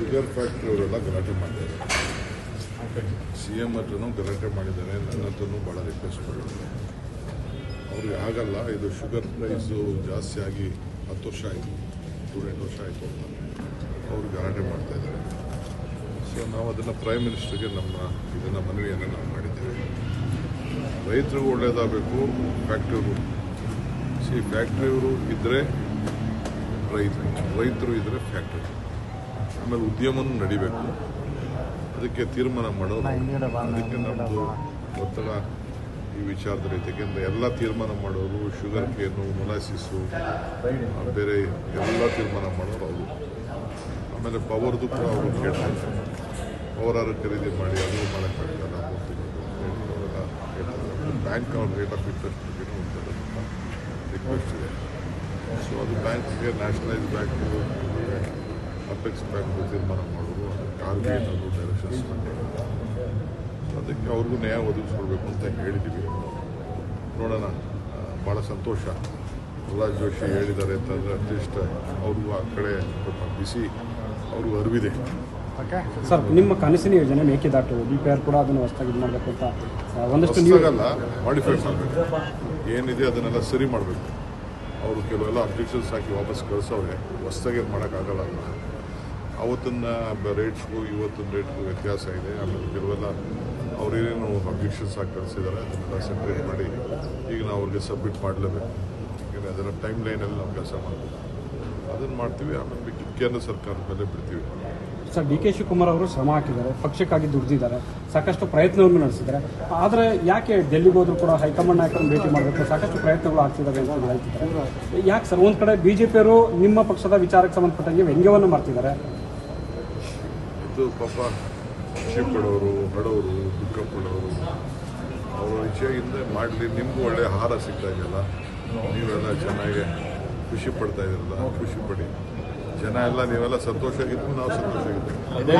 Sugar factory ಅವರೆಲ್ಲ ಗಲಾಟೆ ಮಾಡಿದ್ದಾರೆ ಸಿ ಎಂ ಹತ್ರನೂ ಗಲಾಟೆ ಮಾಡಿದ್ದಾರೆ ನನ್ನ ಹತ್ರನೂ ಭಾಳ ರಿಕ್ವೆಸ್ಟ್ ಮಾಡಿದ್ದಾರೆ. ಅವ್ರಿಗೆ ಆಗಲ್ಲ ಇದು ಶುಗರ್ ಪ್ರೈಸು ಜಾಸ್ತಿ ಆಗಿ ಹತ್ತು ವರ್ಷ ಆಯಿತು ಹದಿನೆಂಟು ವರ್ಷ ಆಯಿತು ಅಂತ. ಅವ್ರು ಗಲಾಟೆ ಮಾಡ್ತಾ ಇದ್ದಾರೆ. ಸೊ ನಾವು ಅದನ್ನು ಪ್ರೈಮ್ ಮಿನಿಸ್ಟರ್ಗೆ ನಮ್ಮ ಇದನ್ನು ಮನವಿಯನ್ನು ನಾವು ಮಾಡಿದ್ದೇವೆ. ರೈತರಿಗೂ ಒಳ್ಳೆಯದಾಗಬೇಕು ಫ್ಯಾಕ್ಟ್ರಿಯವರು ಸಿ ಫ್ಯಾಕ್ಟ್ರಿಯವರು ಇದ್ದರೆ ರೈತರು ರೈತರು ಇದ್ದರೆ ಫ್ಯಾಕ್ಟ್ರಿ ಆಮೇಲೆ ಉದ್ಯಮನೂ ನಡಿಬೇಕು. ಅದಕ್ಕೆ ತೀರ್ಮಾನ ಮಾಡೋದು. ಅದಕ್ಕೆ ನಮ್ಮದು ಒತ್ತಡ ಈ ವಿಚಾರದಲ್ಲಿ ಯಾಕೆಂದರೆ ಎಲ್ಲ ತೀರ್ಮಾನ ಮಾಡೋರು ಶುಗರ್ ಕೇನು ಮೊಲಾಸಿಸು ಬೇರೆ ಎಲ್ಲ ತೀರ್ಮಾನ ಮಾಡೋರು ಅವರು. ಆಮೇಲೆ ಪವರ್ದು ಕೂಡ ಅವರು ಕೇಳ್ತಾರೆ. ಇದ್ದಾರೆ ಪವರ್ ಖರೀದಿ ಮಾಡಿ ಅದು ಮಾಡೋಕ್ಕಾಗಲ್ಲ ಬ್ಯಾಂಕ್ ಅವ್ರ ರೇಟ್ ಆಫ್ ಇಂಟ್ರೆಸ್ಟ್ ಬಗ್ಗೆ ಒಂದು ರಿಕ್ವೆಸ್ಟ್ ಇದೆ. ಸೊ ಅದು ಬ್ಯಾಂಕ್ಗೆ ನ್ಯಾಷನಲೈಸ್ ಬ್ಯಾಂಕು ಅಪೆಕ್ಸ್ ಬ್ಯಾಂಕ್ ತೀರ್ಮಾನ ಮಾಡೋದು ಅದಕ್ಕೆ ಆರ್ ಬಿ ಡೈರೆಕ್ಷನ್ಸ್ ಅದಕ್ಕೆ ಅವ್ರಿಗೂ ನ್ಯಾಯ ಒದಗಿಸ್ಕೊಡ್ಬೇಕು ಅಂತ ಹೇಳಿದ್ದೀವಿ ನೋಡೋಣ. ಭಾಳ ಸಂತೋಷ. ಪ್ರಹ್ಲಾದ್ ಜೋಶಿ ಹೇಳಿದ್ದಾರೆ ಅಂತಂದರೆ ಅಟ್ಲೀಸ್ಟ್ ಅವ್ರಿಗೂ ಆ ಕಡೆ ಸ್ವಲ್ಪ ಬಿಸಿ ಅವ್ರಿಗೂ ಅರಿವಿದೆ. ಸರ್ ನಿಮ್ಮ ಕನಸಿನ ಯೋಜನೆ ಮೇಕೆದಾಟು ಬಿ ಪಿ ಆರ್ ಕೂಡ ಅದನ್ನು ಹೊಸದಾಗಿ ಇದು ಮಾಡಬೇಕು ಅಂತ ಒಂದಷ್ಟು ನೀವಾಗಲ್ಲ ಮಾಡಿಫೈ ಮಾಡಬೇಕು. ಏನಿದೆ ಅದನ್ನೆಲ್ಲ ಸರಿ ಮಾಡಬೇಕು. ಅವರು ಕೆಲವೆಲ್ಲ ಅಬ್ಜೆಕ್ಷನ್ಸ್ ಹಾಕಿ ವಾಪಸ್ ಕಳಿಸೋರೆ ಹೊಸ್ದಾಗಿ ಮಾಡೋಕ್ಕಾಗಲ್ಲ ಅದನ್ನ ಅವತ್ತಿನ ರೇಟ್ಸ್ಗೂ ಇವತ್ತಿನ ರೇಟ್ಗೂ ವ್ಯತ್ಯಾಸ ಇದೆ. ಆಮೇಲೆ ಕೆಲವೆಲ್ಲ ಅವ್ರೇನೇನು ಅಬ್ಜೆಕ್ಷನ್ಸ್ ಆಗಿ ಕಳಿಸಿದ್ದಾರೆ ಅದನ್ನೆಲ್ಲ ಸೆಪ್ರೇಟ್ ಮಾಡಿ ಈಗ ನಾವು ಅವ್ರಿಗೆ ಸಬ್ಮಿಟ್ ಮಾಡಲೇಬೇಕು. ಈಗ ಅದರ ಟೈಮ್ ಲೈನಲ್ಲಿ ನಾವು ಕೆಲಸ ಮಾಡಬೇಕು. ಅದನ್ನು ಮಾಡ್ತೀವಿ, ಆಮೇಲೆ ಬಿಟ್ಟು ಕೇಂದ್ರ ಸರ್ಕಾರದ ಮೇಲೆ ಬಿಡ್ತೀವಿ. ಸರ್, ಡಿ ಕೆ ಶಿವಕುಮಾರ್ ಅವರು ಶ್ರಮ ಹಾಕಿದ್ದಾರೆ, ಪಕ್ಷಕ್ಕಾಗಿ ದುಡಿದಿದ್ದಾರೆ, ಸಾಕಷ್ಟು ಪ್ರಯತ್ನವನ್ನು ನಡೆಸಿದ್ದಾರೆ. ಆದರೆ ಯಾಕೆ ಡೆಲ್ಲಿಗೆ ಹೋದರೂ ಕೂಡ ಹೈಕಮಾಂಡ್ ನಾಯಕರನ್ನು ಭೇಟಿ ಮಾಡಬೇಕು? ಸಾಕಷ್ಟು ಪ್ರಯತ್ನಗಳು ಆಗ್ತಿದ್ದಾವೆ ಅಂತ ಹೇಳ್ತಿದ್ದಾರೆ. ಯಾಕೆ ಸರ್, ಒಂದು ಕಡೆ ಬಿಜೆಪಿಯವರು ನಿಮ್ಮ ಪಕ್ಷದ ವಿಚಾರಕ್ಕೆ ಸಂಬಂಧಪಟ್ಟಂಗೆ ವ್ಯಂಗ್ಯವನ್ನು ಮಾಡ್ತಿದ್ದಾರೆ? ಇದು ಪಾಪ ಪಡೋರು ಬಡವರು ದುಃಖ ಪಡೋರು ಅವರ ವಿಷಯದಿಂದ ಮಾಡಲಿ, ನಿಮಗೂ ಒಳ್ಳೆಯ ಆಹಾರ ಸಿಗ್ತಾ ಇದೆಯಲ್ಲ? ನೀವೆಲ್ಲ ಚೆನ್ನಾಗಿ ಖುಷಿ ಪಡ್ತಾ ಇದ್ದೀರಲ್ಲ ಖುಷಿ ಪಡಿ. ಜನ ಎಲ್ಲ ನೀವೆಲ್ಲ ಸಂತೋಷ ನಾವು ಸಂತೋಷ